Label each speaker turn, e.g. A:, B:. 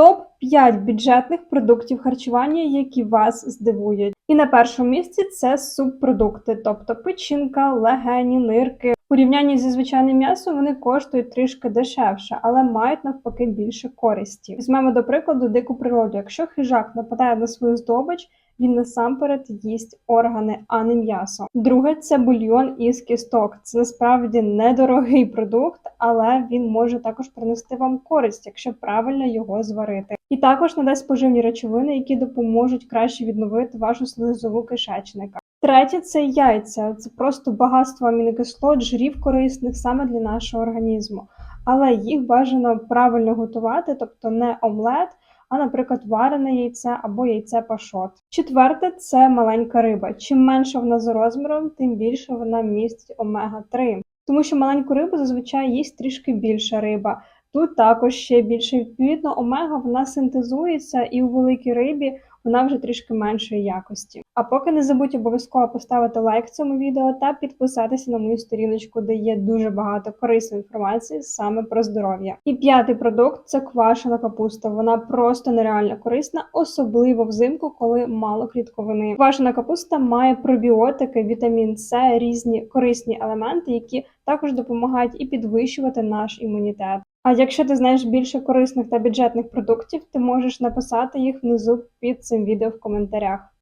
A: Топ 5 бюджетних продуктів харчування, які вас здивують. І на першому місці це субпродукти, тобто печінка, легені, нирки. У порівнянні зі звичайним м'ясом вони коштують трішки дешевше, але мають навпаки більше користі. Візьмемо до прикладу дику природу. Якщо хижак нападає на свою здобич, він насамперед їсть органи, а не м'ясо. Друге це бульйон із кісток. Це насправді недорогий продукт, але він може також принести вам користь, якщо правильно його зварити. І також надасть поживні речовини, які допоможуть краще відновити вашу слизову кишечника. Третє це яйця. Це просто багатство амінокислот, жирів корисних саме для нашого організму. Але їх бажано правильно готувати, тобто не омлет, а, наприклад, варене яйце або яйце пашот. Четверте це маленька риба. Чим менша вона за розміром, тим більше вона містить омега-3. Тому що маленьку рибу зазвичай їсть трішки більша риба. Тут також ще більше відповідно омега вона синтезується, і у великій рибі вона вже трішки меншої якості. А поки не забудь обов'язково поставити лайк цьому відео та підписатися на мою сторіночку, де є дуже багато корисної інформації саме про здоров'я. І п'ятий продукт це квашена капуста. Вона просто нереально корисна, особливо взимку, коли мало клітковини. Квашена капуста має пробіотики, вітамін С, різні корисні елементи, які також допомагають і підвищувати наш імунітет. А якщо ти знаєш більше корисних та бюджетних продуктів, ти можеш написати їх внизу під цим відео в коментарях.